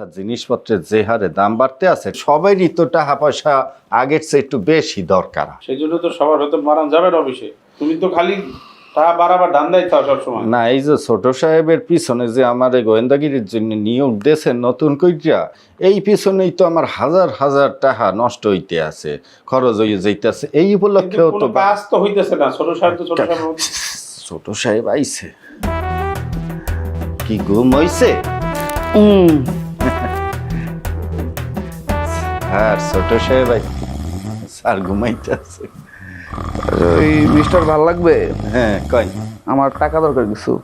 আচ্ছা জিনিসপত্রের যে হারে দাম বাড়তে আছে সবারই তো টাকা পয়সা আগের চেয়ে একটু বেশি দরকার। সেই জন্য তো সবার হয়তো মারান যাবে না অফিসে। তুমি তো খালি টাকা বাড়াবার ধান্দাই থাও সবসময় না এই যে ছোট সাহেবের পিছনে যে আমার এই গোয়েন্দাগিরির জন্য নিয়োগ দিয়েছেন নতুন কইরা এই পিছনেই তো আমার হাজার হাজার টাকা নষ্ট হইতে আছে খরচ হয়ে যাইতেছে। এই কিন্তু উপলক্ষেও তো কাজ তো হইতেছে না। ছোট সাহেব তো ছোট সাহেব ছোট সাহেব আইছে। কি ঘুম হইছে? আর ছোট সাহেব স্যার ঘুমাইতেছে। ওই মিস্টার ভালো লাগবে? হ্যাঁ কই? আমার টাকা দরকার কিছু।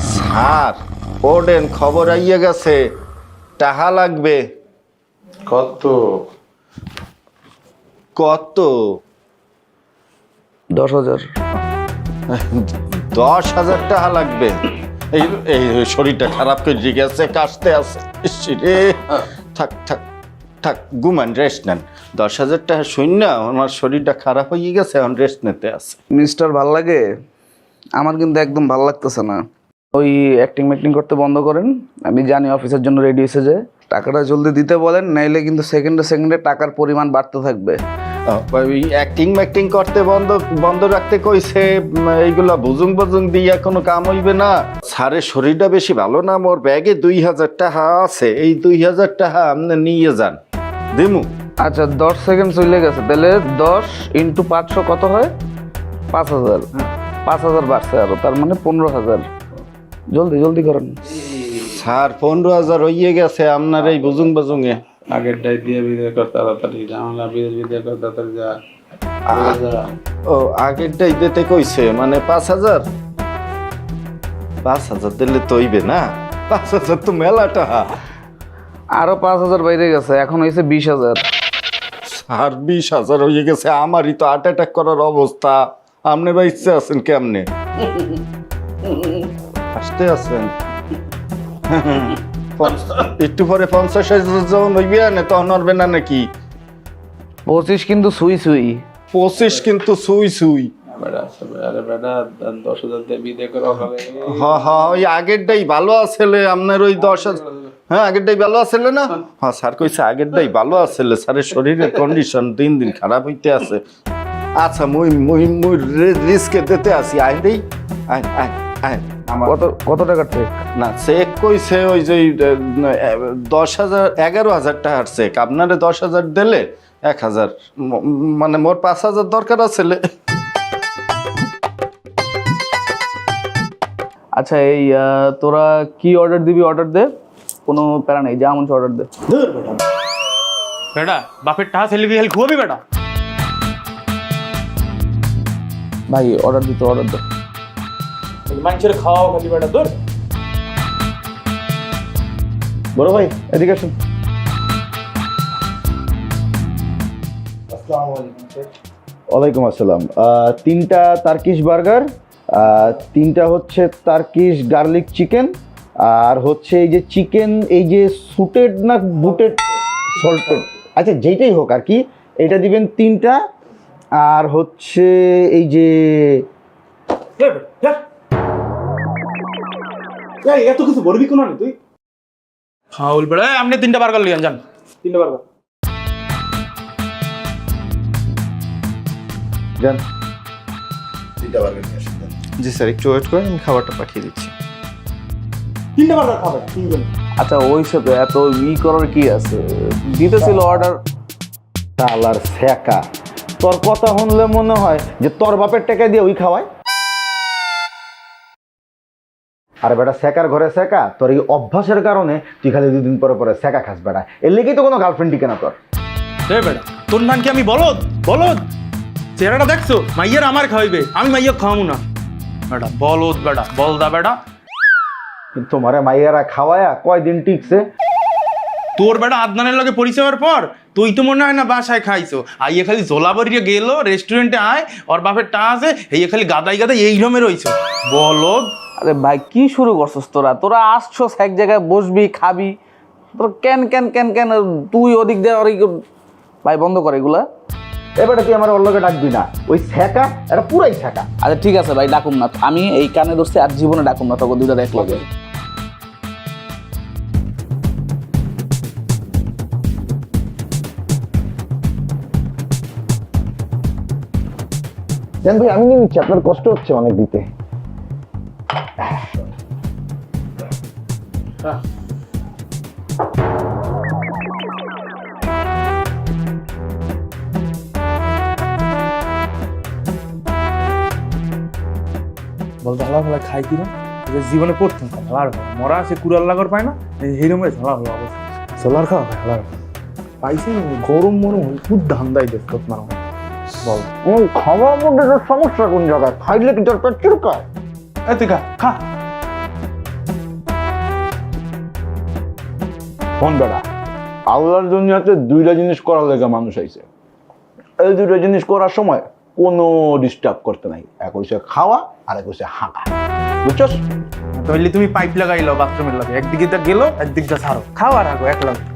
স্যার ওডেন খবর আইয়ে গেছে। টাকা লাগবে। কত? কত? দশ হাজার। দশ হাজার টাকা লাগবে। এই এই শরীরটা খারাপ করে গেছে কাশতে আছে। রে। থাক থাক। থাক ঘুমান রেস্ট নেন। দশ হাজার টাকা শূন্য আমার শরীরটা খারাপ হয়ে গেছে এখন রেস্ট নিতে আছে। মিস্টার ভালো লাগে? আমার কিন্তু একদম ভালো লাগতেছে না। ওই অ্যাক্টিং ম্যাক্টিং করতে বন্ধ করেন আমি জানি অফিসের জন্য রেডি হয়েছে যে টাকাটা জলদি দিতে বলেন নাইলে কিন্তু সেকেন্ডে সেকেন্ডে টাকার পরিমাণ বাড়তে থাকবে। ওই অ্যাক্টিং ম্যাক্টিং করতে বন্ধ বন্ধ রাখতে কইছে এইগুলা বুজুং বুজুং দিয়া কোনো কাম হইবে না। স্যারের শরীরটা বেশি ভালো না মোর ব্যাগে দুই হাজার টাকা আছে এই দুই হাজার টাকা আপনি নিয়ে যান। দিমু। আচ্ছা দশ সেকেন্ড চলে গেছে। তাহলে দশ ইন্টু পাঁচশো কত হয়? পাঁচ হাজার। পাঁচ হাজার বাড়ছে আরও তার মানে পনেরো হাজার। জলদি জলদি করেন। স্যার পনেরো হাজার হইয়ে গেছে আপনার এই বুজুং বুজুঙে আগের ডাই দিয়ে বিদায় কর তাড়াতাড়ি জামালা বিদায় বিদায় কর তাড়াতাড়ি যা। ও আগেরটাই দিতে কইছে মানে পাঁচ হাজার? পাঁচ হাজার দিলে তো হইবে না? পাঁচ হাজার তো মেলা টাকা আরও পাঁচ হাজার বাইরে গেছে এখন হয়েছে বিশ হাজার। আর বিশ হাজার হয়ে গেছে আমারই তো হার্ট অ্যাটাক করার অবস্থা। আপনি বা ইচ্ছে আছেন কেমনে? আসতে আছেন। একটু পরে পঞ্চাশ হাজার যখন হইবে না তখন হবে না নাকি? পঁচিশ কিন্তু সুই সুই। পঁচিশ কিন্তু সুই সুই। বেটা আছে, আরে বেটা দশ হাজার দিয়ে বিদায় কর ওখানে। হ হ ওই আগেরটাই ভালো আসলে আপনার ওই দশ হাজার হ্যাঁ আগেরটাই ভালো আসলে না? হ্যাঁ। স্যার কইছে আগেরটাই ভালো আসলে স্যারের শরীরের কন্ডিশন দিন দিন খারাপ হইতে আছে। আচ্ছা মুই মুই মুই রিস্কে দিতে আসি আয় দেই। আয় আমার কত কত টাকার চেক না চেক কইছে ওই যে দশ হাজার এগারো হাজার টাকার চেক আপনারে দশ হাজার দিলে এক হাজার। মানে মোর পাঁচ হাজার দরকার আছে আচ্ছা এই তোরা কি অর্ডার দিবি? অর্ডার দে। কোনো প্যারা নেই যা মন অর্ডার দে। বেটা। বাপের ছেলে কি হেল খুয়াবি বেটা। ভাই অর্ডার দিতে অর্ডার দে। মানুষের খাওয়াও খালি বেটা তোর বড় ভাই এদিকে আসুন। ওয়ালাইকুম আসসালাম। আহ, তিনটা তার্কিশ বার্গার তিনটা হচ্ছে তার্কিশ গার্লিক চিকেন আর হচ্ছে এই যে চিকেন এই যে সুটেড না বুটেড সল্টেড আচ্ছা যেইটাই হোক আর কি এটা দিবেন তিনটা আর হচ্ছে এই যে এত কিছু বলবি কোন তুই? ফাউল বেড়া। আপনি তিনটা বার্গার লিয়ান যান। তিনটা বার্গার। যান। জি স্যার একটু ওয়েট করেন আমি খাবারটা পাঠিয়ে দিচ্ছি। তিনটা বার্গার খাবেন তিনজন। আচ্ছা ওই সাথে এত ই করার কি আছে? দিতেছিল অর্ডার তালার সেকা তোর কথা শুনলে মনে হয় যে তোর বাপের টাকা দিয়ে ওই খাওয়ায়? আরে বেটা সেকার ঘরে সেকা তোর এই অভ্যাসের কারণে তুই খালি দুদিন পরে পরে সেকা খাস বেটা। এর লেগেই তো কোনো গার্লফ্রেন্ড টিকে না তোর। বেটা তোর নাম কি আমি বলদ? বলদ? চেহারাটা দেখছ? মাইয়ার আমার খাওয়াইবে। আমি মাইয়া খাওয়াবো না। বেটা বলদ বেটা বলদা বেটা। তোমারে মাইয়ারা খাওয়ায়া কয়দিন টিকছে? তোর বেটা আদনানের লগে পরিচয়ের পর তুই তো মনে হয় না বাসায় খাইছো। আইয়ে খালি জোলাবাড়িয়ে গেল রেস্টুরেন্টে আয় ওর বাপের টা আছে এই খালি গাদাই গাদাই এই রমে রইছো। বলদ আরে ভাই কি শুরু করছিস তোরা? তোরা আসছস এক জায়গায় বসবি খাবি। তোর কেন কেন কেন কেন তুই ওদিক দিয়ে ওদিক ভাই বন্ধ কর এগুলা। এবারে তুই আমার অল্লকে ডাকবি না। ওই ছ্যাঁকা এটা পুরাই ছ্যাঁকা। আচ্ছা ঠিক আছে ভাই ডাকুম না। আমি এই কানে ধরছি আর জীবনে ডাকুম না তখন দুইটা দেখ লাগে জান ভাই আমি নিচ্ছি আপনার কষ্ট হচ্ছে অনেক দিতে। হ্যাঁ বলতে হালা ফালা খাই কিনা যে জীবনে পড়তাম হালার মরা আছে কুড়াল লাগর পায় না হিরমে ঝালা হলো অবস্থা। সোলার খাওয়া হালার পাইছি গরম মরম খুব ধান্দাই দেখতো মারো বল। খাওয়ার মধ্যে তোর সমস্যা কোন জায়গায়? খাইলে কি তোর পেট এ তুই খা খা। ফোন বেড়া আল্লাহর দুনিয়াতে দুইটা জিনিস করার লেগে মানুষ আইছে। এই দুইটা জিনিস করার সময় কোনো ডিস্টার্ব করতে নাই। এক হইছে খাওয়া আর এক হইছে হাঁকা বুঝছস? তাহলে তুমি পাইপ লাগাইলো বাথরুমের লাগে। একদিকে গেলো একদিকটা ছাড়ো। খাও আর হাঁকো এক লাগে